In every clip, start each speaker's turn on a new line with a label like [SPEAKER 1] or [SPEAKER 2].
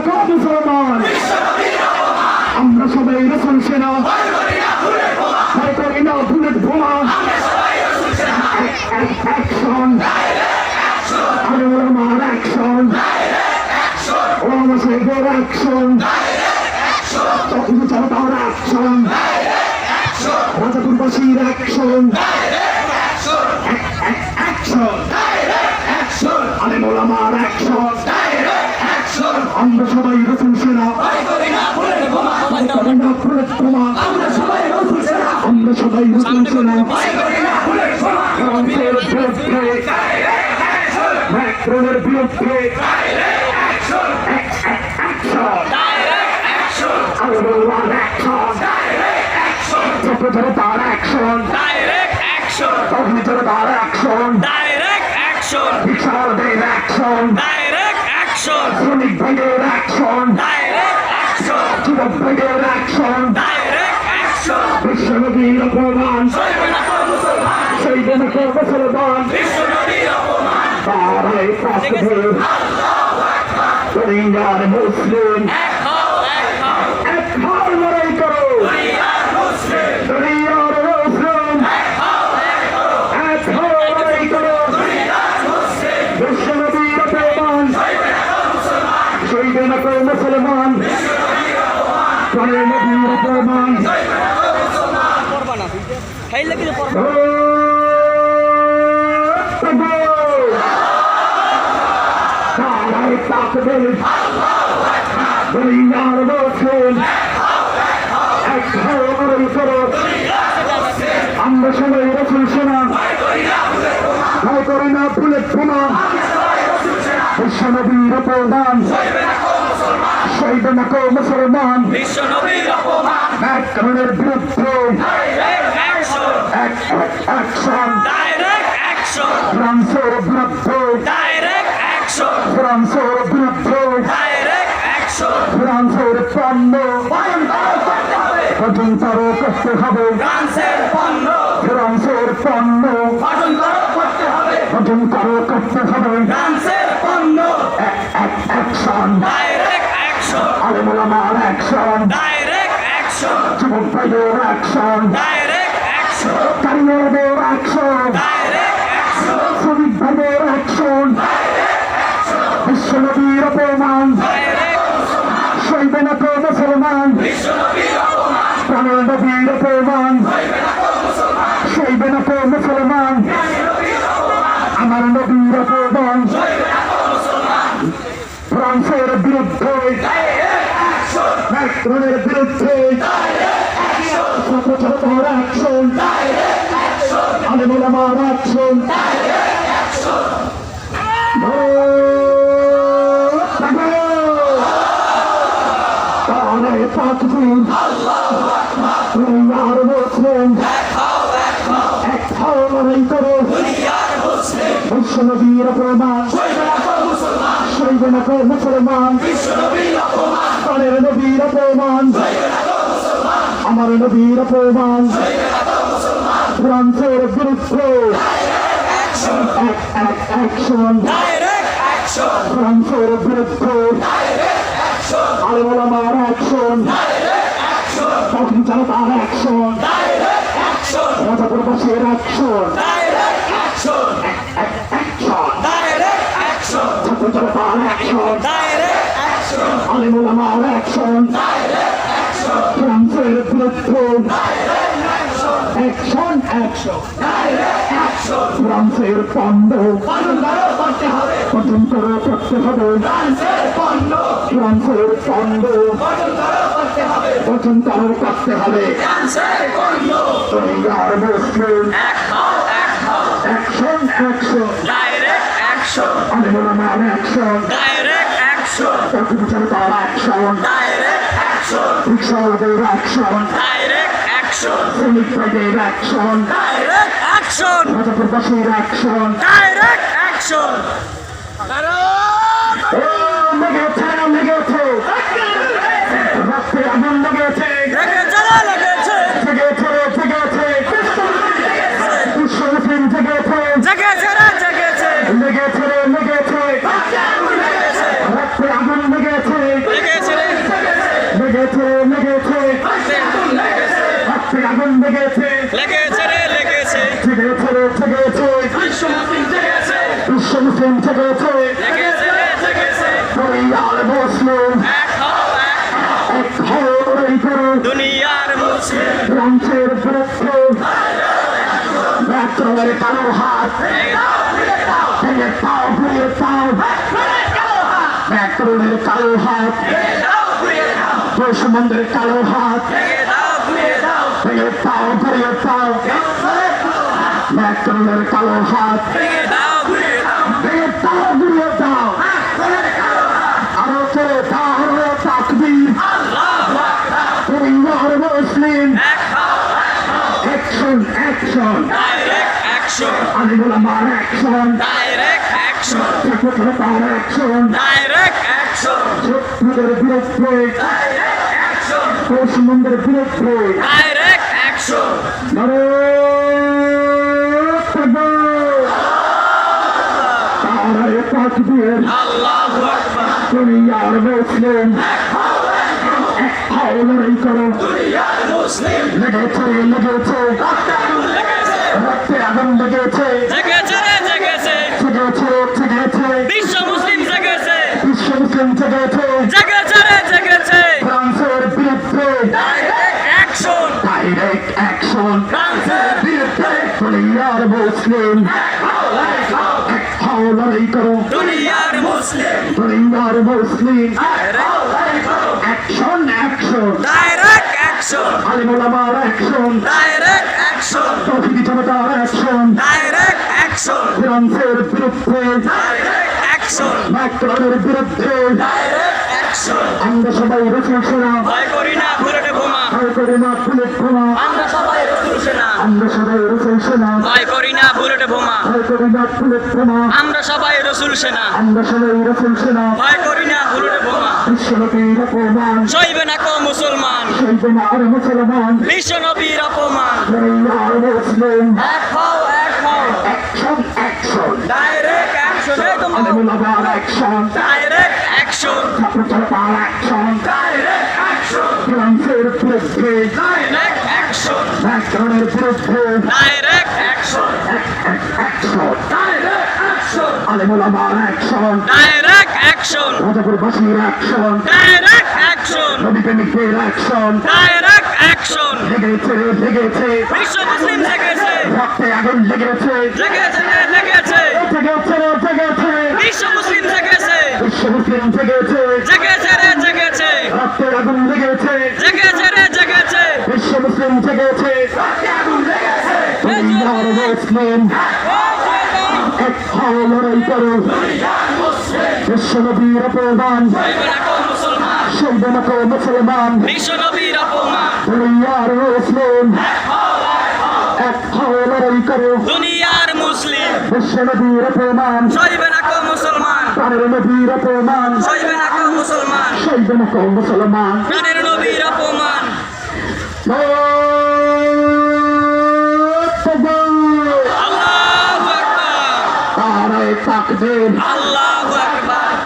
[SPEAKER 1] কম মুসলমান আমরা সবাই রসুল সেনা ভয় করি না বুলেট বোমা অ্যাকশন আরে ওর আমার অ্যাকশন ও আমার সাইকের অ্যাকশন তখন জনতার অ্যাকশন রাজাপুরবাসীর অ্যাকশন অ্যাকশন আরে মোল আমার অ্যাকশন আমরা সবাই রসুল সেনা। আমরা সবাই রসুল সেনা। ফ্রান্সের বিরুদ্ধে অ্যাকশন তার অ্যাকশন
[SPEAKER 2] Direct action!
[SPEAKER 1] অগ্নি ছোট তার অ্যাকশন
[SPEAKER 2] Direct action!
[SPEAKER 1] বিশালদের অ্যাকশন
[SPEAKER 2] action!
[SPEAKER 1] শ্রমিক ভাইদের অ্যাকশন
[SPEAKER 2] Direct action!
[SPEAKER 1] যুবক ভাইদের অ্যাকশন
[SPEAKER 2] Direct action!
[SPEAKER 1] বিশ্বনবীর অপমান সেই দিন মুসলমান
[SPEAKER 2] বিশ্বনবীর অপমান
[SPEAKER 1] তারাই পাশে দুনিয়ার মুসলিম
[SPEAKER 2] এক হও এক হও
[SPEAKER 1] এক হার লড়াই করো
[SPEAKER 2] দুনিয়ার মুসলিম
[SPEAKER 1] দুনিয়ার মুসলিম এক হার লড়াই করো বিশ্বনবীর অপমান সেই দিন মুসলমান প্রাণের নবীর অপমান
[SPEAKER 2] করবা না খাইলে কিছু করবা
[SPEAKER 1] পাকবে দুনিয়ার মুসলিম এক লড়াই করো আমরা সবাই রসুল শোনা ভয় করি না বুলেট বোমা বিশ্বনবীর অপমান শহীদ না কো মুসলমান
[SPEAKER 2] বিশ্বনবীর অপমান
[SPEAKER 1] এক কারণের বিরুদ্ধে অ্যাকশন
[SPEAKER 2] Direct action!
[SPEAKER 1] ফ্রান্সের বিরুদ্ধে! ফ্রান্সের ম্যাক্রনের বিরুদ্ধে ছাত্রছাত্রীর অ্যাকশন আলিমুল আমার অ্যাকশন তাহলে পাঁচ দিন দুনিয়ার মুসলিম এক লড়াই করো। বিশ্বনবীর প্রমাণ শৈব মুসলমান?
[SPEAKER 2] বিশ্বনবীর অপমান।
[SPEAKER 1] প্রাণের নবীর প্রমাণ আমার নবীর প্রমাণ ফ্রান্সের বিরুদ্ধে। অ্যাকশন ফ্রান্সের বিরুদ্ধে।
[SPEAKER 2] ডাইরেক্ট অ্যাকশন
[SPEAKER 1] আমার অ্যাকশন তখন action
[SPEAKER 2] direct action
[SPEAKER 1] action
[SPEAKER 2] action
[SPEAKER 1] action ছাত্র জনতার অ্যাকশন
[SPEAKER 2] ডাইরেক্ট অ্যাকশন
[SPEAKER 1] ফ্রান্সের বিরুদ্ধে অ্যাকশন অ্যাকশন ফ্রান্সের পণ্য পতন করে করতে হবে ফ্রান্সের পণ্য পতন করে করতে হবে রোহিঙ্গার মুসলিম অ্যাকশন অ্যাকশন
[SPEAKER 2] ডাইরেক্ট অ্যাকশন
[SPEAKER 1] আলিমুলামার অ্যাকশন
[SPEAKER 2] ডাইরেক্ট অ্যাকশন
[SPEAKER 1] প্রতিবিচারিতার অ্যাকশন রিক্সাওয়ালাদের অ্যাকশন শ্রমিকদের অ্যাকশন
[SPEAKER 2] ডাইরেক্ট অ্যাকশন
[SPEAKER 1] অ্যাকশন ফ্রান্সের বিরুদ্ধে ব্যাকরণের কালো হাত। ভেঙে পাও ঘুরিয়ে পাও। ব্যাকরণের কালো হাত। দুশ্মনদের কালো হাত। ভেঙে পাও ঘুরিয়ে পাও। ব্যাকরণের কালো হাত। ভেঙে পাও ঘুরিয়ে পাও। অ্যাকশন অ্যাকশন
[SPEAKER 2] ডাইরেক্ট অ্যাকশন
[SPEAKER 1] আলিমুল আমার action
[SPEAKER 2] direct action
[SPEAKER 1] secretary action
[SPEAKER 2] direct action
[SPEAKER 1] শত্রুদের বিরুদ্ধে পশ্চিমবঙ্গের বিরুদ্ধে
[SPEAKER 2] ডাইরেক্ট অ্যাকশন
[SPEAKER 1] তারায় তাকবীর
[SPEAKER 2] আল্লাহু আকবার
[SPEAKER 1] দুনিয়ার মুসলিম এক হাও লড়াই করো
[SPEAKER 2] মুসলিম
[SPEAKER 1] লেগেছে লেগেছে রক্তে আগুন লেগেছে।
[SPEAKER 2] বিশ্ব মুসলিম জেগেছে।
[SPEAKER 1] বিশ্ব মুসলিম জেগেছে
[SPEAKER 2] জেগেছে রে জেগেছে।
[SPEAKER 1] ফ্রান্সের বিরুদ্ধে।
[SPEAKER 2] ডাইরেক্ট অ্যাকশন
[SPEAKER 1] ডাইরেক্ট অ্যাকশন
[SPEAKER 2] ফ্রান্সের
[SPEAKER 1] বিরুদ্ধে। দুনিয়ার মুসলিম। হাও লড়াই করো।
[SPEAKER 2] দুনিয়ার মুসলিম।
[SPEAKER 1] দুনিয়ার মুসলিম। অ্যাকশন অ্যাকশন
[SPEAKER 2] ডাইরেক্ট অ্যাকশন
[SPEAKER 1] আলিমুল আমার অ্যাকশন
[SPEAKER 2] ডাইরেক্ট অ্যাকশন।
[SPEAKER 1] প্রকৃতি জনতার অ্যাকশন।
[SPEAKER 2] Direct action.
[SPEAKER 1] ফ্রান্সের বিরুদ্ধে।
[SPEAKER 2] Direct action.
[SPEAKER 1] ম্যাক্রনের বিরুদ্ধে।
[SPEAKER 2] Direct action.
[SPEAKER 1] আমরা সবাই রসুল সেনা।
[SPEAKER 2] ভয় করি না বুলেটে বোমা।
[SPEAKER 1] ভয় করি না পুলিশ বোমা।
[SPEAKER 2] আমরা সবাই
[SPEAKER 1] আমরা সবাই রসুল সেনা।
[SPEAKER 2] ভয় করি না বুলেটে বোমা।
[SPEAKER 1] ভয় করি না পুলিশ বোমা।
[SPEAKER 2] আমরা সবাই রসুল সেনা।
[SPEAKER 1] আমরা সবাই রসুল সেনা।
[SPEAKER 2] ভয় করি না বুলেটে বোমা।
[SPEAKER 1] বিশ্বনবীর অপমান।
[SPEAKER 2] সইবে না কো মুসলমান।
[SPEAKER 1] সইবে না আর মুসলমান।
[SPEAKER 2] বিশ্ব নবীর অপমান।
[SPEAKER 1] মুসলিম
[SPEAKER 2] এক হও এক হও।
[SPEAKER 1] অ্যাকশন অ্যাকশন
[SPEAKER 2] ডাইরেক্ট অ্যাকশন এই তো
[SPEAKER 1] আলিমুল অ্যাকশন
[SPEAKER 2] ডাইরেক্ট অ্যাকশন
[SPEAKER 1] ছাত্র জনতার অ্যাকশন
[SPEAKER 2] ডাইরেক্ট অ্যাকশন
[SPEAKER 1] ফ্রান্সের বিরুদ্ধে
[SPEAKER 2] ডাইরেক্ট
[SPEAKER 1] বিরুদ্ধে
[SPEAKER 2] ডাইরেক্ট অ্যাকশন ডাইরেক্ট অ্যাকশন
[SPEAKER 1] আলিমুল আমার অ্যাকশন
[SPEAKER 2] ডাইরেক্ট অ্যাকশন
[SPEAKER 1] রাজাপুরবাসীর অ্যাকশন
[SPEAKER 2] ডাইরেক্ট অ্যাকশন
[SPEAKER 1] নবী প্রেমিকদের অ্যাকশন
[SPEAKER 2] ডাইরেক্ট অ্যাকশন
[SPEAKER 1] লেগেছে লেগেছে।
[SPEAKER 2] বিশ্ব মুসলিম জেগেছে
[SPEAKER 1] রক্তে আগুন লেগেছে।
[SPEAKER 2] জেগেছে রে, জেগেছে
[SPEAKER 1] জেগেছে জেগেছে।
[SPEAKER 2] বিশ্ব মুসলিম জেগেছে।
[SPEAKER 1] বিশ্ব মুসলিম জেগেছে।
[SPEAKER 2] রে জেগেছে।
[SPEAKER 1] রক্তে আগুন লেগেছে। বিশ্ব মুসলিম জেগেছে মুসলিম এক হাও লড়াই করো। বিশ্ব নবীর অপমান
[SPEAKER 2] না কো মুসলমান
[SPEAKER 1] দুনিয়ার মুসলিম। এক হাও লড়াই করো।
[SPEAKER 2] দুনিয়ার মুসলিম।
[SPEAKER 1] বিশ্ব নবীর অপমান
[SPEAKER 2] না মুসলমান।
[SPEAKER 1] প্রাণের নবীর অপমান।
[SPEAKER 2] না মুসলমান।
[SPEAKER 1] কো মুসলমান
[SPEAKER 2] প্রাণের নবীর অপমান আল্লাহু আকবার
[SPEAKER 1] তারায় তাকদের
[SPEAKER 2] আল্লাহু আকবার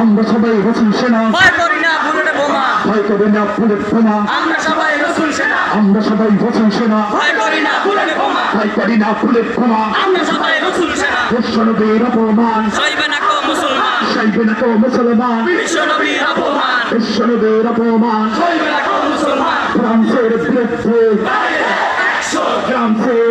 [SPEAKER 1] আমরা সবাই রসুল সেনা
[SPEAKER 2] ভয় করি না বুলেটে বোমা
[SPEAKER 1] ভয় করে না পুলিশ সেনা
[SPEAKER 2] আমরা সবাই রসুল সেনা।
[SPEAKER 1] আমরা সবাই রসুল সেনা।
[SPEAKER 2] ভয় করি না বুলেটে বোমা
[SPEAKER 1] ভয় করি না পুলিশ সেনা
[SPEAKER 2] আমরা সবাই রসুল সেনা
[SPEAKER 1] অপমান।
[SPEAKER 2] সইবে না কো মুসলমান।
[SPEAKER 1] সইবে না কো মুসলমান।
[SPEAKER 2] অপমান
[SPEAKER 1] বিশ্বনবীর অপমান
[SPEAKER 2] চলবে না কোন মুসলমান
[SPEAKER 1] ফ্রান্সের বিরুদ্ধে ফ্রান্সের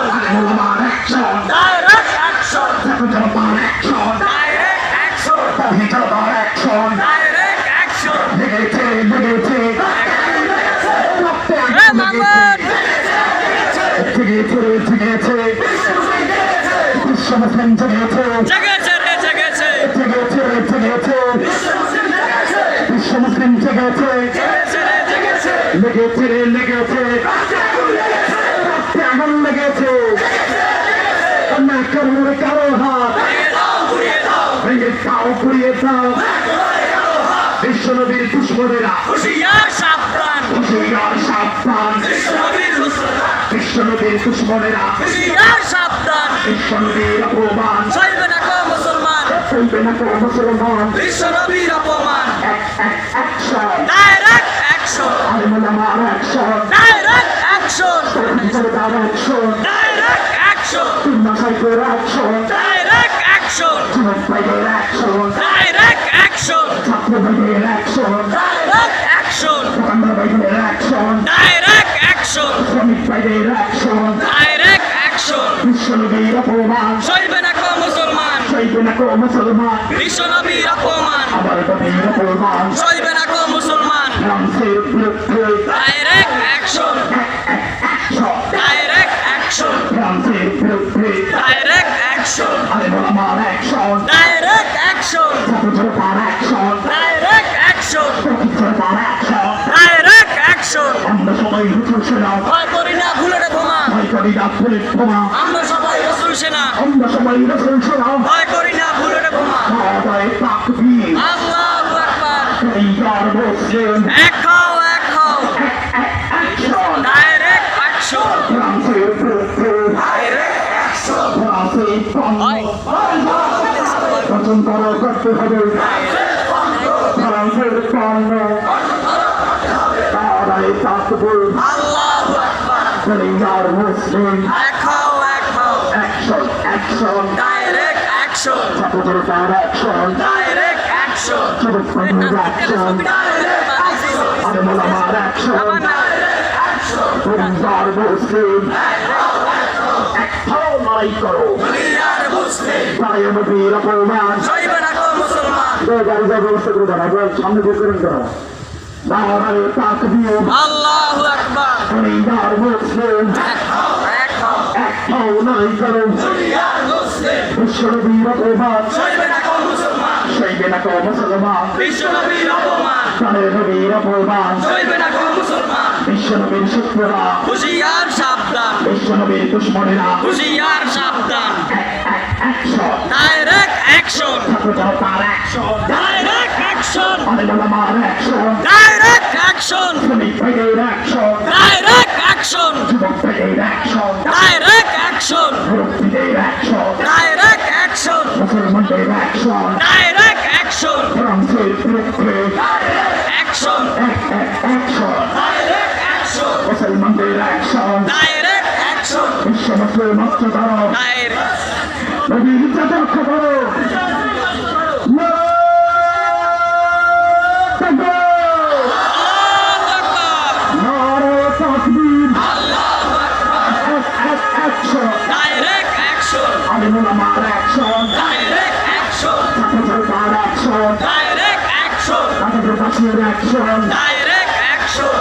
[SPEAKER 2] অ্যাকশন
[SPEAKER 1] মুসলমান আগুন লেগেছে? কারও হাত? ভেঙে দাও ঘুরিয়ে দাও। বিশ্বনবীর দুশ্মনেরা।
[SPEAKER 2] হুশিয়ার সাবধান।
[SPEAKER 1] হুশিয়ার সাবধান
[SPEAKER 2] বিশ্বনবীর হুসরান
[SPEAKER 1] বিশ্বনবীর দুশ্মনেরা।
[SPEAKER 2] হুশিয়ার সাবধান
[SPEAKER 1] বিশ্বনবীর অপমান।
[SPEAKER 2] চলবে না কো মুসলমান
[SPEAKER 1] চলবে না কোনো মুসলমান।
[SPEAKER 2] বিশ্বনবীর অপমান
[SPEAKER 1] এক এক অ্যাকশন
[SPEAKER 2] ডাইরেক্ট অ্যাকশন
[SPEAKER 1] আলমুল আমার অ্যাকশন
[SPEAKER 2] ডাইরেক্ট অ্যাকশন
[SPEAKER 1] সরকার action
[SPEAKER 2] direct action direct action
[SPEAKER 1] যুবক ভাইদের অ্যাকশন
[SPEAKER 2] ডাইরেক্ট অ্যাকশন
[SPEAKER 1] ছাত্র ভাইদের অ্যাকশন
[SPEAKER 2] ডাইরেক্ট অ্যাকশন
[SPEAKER 1] দোকানদার ভাইদের অ্যাকশন
[SPEAKER 2] ডাইরেক্ট অ্যাকশন
[SPEAKER 1] শ্রমিক ভাইদের অ্যাকশন
[SPEAKER 2] ডাইরেক্ট অ্যাকশন
[SPEAKER 1] বিশ্বনবীর অপমান
[SPEAKER 2] চলবে না কো মুসলমান
[SPEAKER 1] চলবে না কোনো মুসলমান
[SPEAKER 2] বিশ্বনবীর অপমান
[SPEAKER 1] আমার নবীর অপমান
[SPEAKER 2] চলবে না কো মুসলমান
[SPEAKER 1] ফ্রান্সের বিরুদ্ধে
[SPEAKER 2] action. Direct action direct action direct action direct action direct action
[SPEAKER 1] আমরা সবাই রসুল সেনা
[SPEAKER 2] ভয় করি না ভুলে রে বোমা
[SPEAKER 1] ভয় করি না পুলিশ বোমা
[SPEAKER 2] আমরা সবাই রসুল সেনা।
[SPEAKER 1] আমরা সবাই রসুল সেনা
[SPEAKER 2] ভয় করি না ভুলে রে বোমা
[SPEAKER 1] সবাই তাকবীর
[SPEAKER 2] আল্লাহু আকবার।
[SPEAKER 1] এইবার মুসলিম
[SPEAKER 2] এক ডাইরেক্ট অ্যাকশন
[SPEAKER 1] ফ্রান্সের বিরুদ্ধে
[SPEAKER 2] ডাইরেক্ট অ্যাকশন
[SPEAKER 1] ফ্রান্সের পণ্য রচন করা করতে হবে ফ্রান্সের পণ্য তারাই তাকবীর
[SPEAKER 2] আল্লাহু আকবার
[SPEAKER 1] এইবার মুসলিম
[SPEAKER 2] এক হও এক হও
[SPEAKER 1] অ্যাকশন অ্যাকশন
[SPEAKER 2] ডাইরেক্ট অ্যাকশন
[SPEAKER 1] ছাত্রছাত্রার অ্যাকশন
[SPEAKER 2] ডাইরেক্ট অ্যাকশন
[SPEAKER 1] যুবক সমাজের অ্যাকশন আলমুল আমার অ্যাকশন পরিবার মুসলিম একটাও লড়াই করো তাই নবীর অপমান ব্যবস্থা করে দাঁড়া আপনার সামনে বের করেন কেন দাঁড়ায় তাকবীর
[SPEAKER 2] আল্লাহু আকবার
[SPEAKER 1] পরিবার মুসলিম একটাও লড়াই করো বিশ্বনবীর অপমান সইবে না কো মুসলমান
[SPEAKER 2] বিশ্বনবীর অপমান
[SPEAKER 1] তাই নবীর অপমান
[SPEAKER 2] চলবে না কোন মুসলমান
[SPEAKER 1] বিশ্বনবীর শত্রুরা
[SPEAKER 2] হুশিয়ার সাবধান।
[SPEAKER 1] বিশ্বনবীর দুশ্মনেরা।
[SPEAKER 2] হুশিয়ার সাবধান।
[SPEAKER 1] অ্যাকশন
[SPEAKER 2] ডাইরেক্ট অ্যাকশন
[SPEAKER 1] ছাত্রছাত্রার অ্যাকশন
[SPEAKER 2] ডাইরেক্ট অ্যাকশন
[SPEAKER 1] আলমুল আমার অ্যাকশন
[SPEAKER 2] ডাইরেক্ট অ্যাকশন
[SPEAKER 1] শ্রমিক ভাইদের অ্যাকশন
[SPEAKER 2] ডাইরেক্ট অ্যাকশন
[SPEAKER 1] যুবক ভাইদের অ্যাকশন
[SPEAKER 2] ডাইরেক্ট অ্যাকশন
[SPEAKER 1] মুরব্বীদের অ্যাকশন
[SPEAKER 2] ডাইরেক্ট অ্যাকশন
[SPEAKER 1] মুসলমানদের অ্যাকশন
[SPEAKER 2] ডাইরেক্ট অ্যাকশন
[SPEAKER 1] ফ্রান্সের বিরুদ্ধে
[SPEAKER 2] অ্যাকশন
[SPEAKER 1] অ্যাকশন মুসলমানদের অ্যাকশন
[SPEAKER 2] ডাইরেক্ট অ্যাকশন
[SPEAKER 1] বিশ্ব মুসলিম মুক্ত করো
[SPEAKER 2] ডাইরেক্ট
[SPEAKER 1] করো
[SPEAKER 2] আল্লাহু আকবার
[SPEAKER 1] অ্যাকশন
[SPEAKER 2] ডাইরেক্ট অ্যাকশন
[SPEAKER 1] আমার অ্যাকশন
[SPEAKER 2] ডাইরেক্ট অ্যাকশন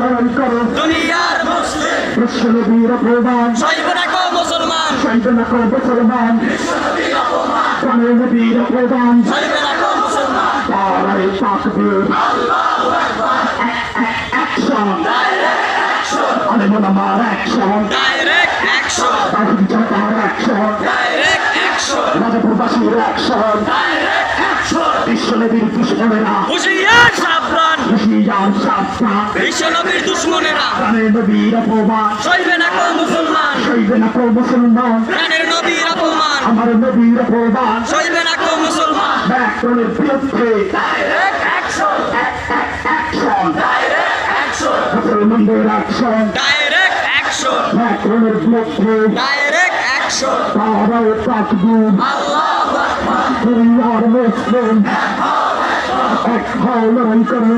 [SPEAKER 1] হলন করো
[SPEAKER 2] দুনিয়ার মুসলিম।
[SPEAKER 1] বিশ্বনবীর প্রধান
[SPEAKER 2] সইব রাখো মুসলমান।
[SPEAKER 1] সৈন্য রাখো মুসলমান। প্রাণের নবীর প্রধান
[SPEAKER 2] সইব রাখো মুসলমান।
[SPEAKER 1] তারাই তাকবীর অ্যাকশন আরে মন আমার অ্যাকশন।
[SPEAKER 2] ডাইরেক্ট অ্যাকশন
[SPEAKER 1] তাহিদ জাতার অ্যাকশন।
[SPEAKER 2] Direct action.
[SPEAKER 1] রাজাপুরবাসীর অ্যাকশন। বিশ্বনবীর দুশ্মনেরা।
[SPEAKER 2] হুশিয়ার সাবধান।
[SPEAKER 1] হুশিয়ার সাবধান।
[SPEAKER 2] বিশ্বনবীর দুশ্মনেরা।
[SPEAKER 1] প্রাণের নবীর অপমান।
[SPEAKER 2] সইবে রাখো মুসলমান।
[SPEAKER 1] সইবে না কো মুসলমান।
[SPEAKER 2] প্রাণের নবীর অপমান।
[SPEAKER 1] আমার নবীর অপমান।
[SPEAKER 2] সইবে রাখো মুসলমান।
[SPEAKER 1] ব্যাকরণের বিরুদ্ধে।
[SPEAKER 2] Direct action
[SPEAKER 1] action
[SPEAKER 2] direct action
[SPEAKER 1] মুসলমানদের অ্যাকশন
[SPEAKER 2] ডাইরেক্ট অ্যাকশন
[SPEAKER 1] ব্যাকরণের বিরুদ্ধে।
[SPEAKER 2] ডাইরেক্ট অ্যাকশন
[SPEAKER 1] তারাই তাকবীর।
[SPEAKER 2] আল্লাহু। আকবার
[SPEAKER 1] দুনিয়ার মুসলিম এক হলন করো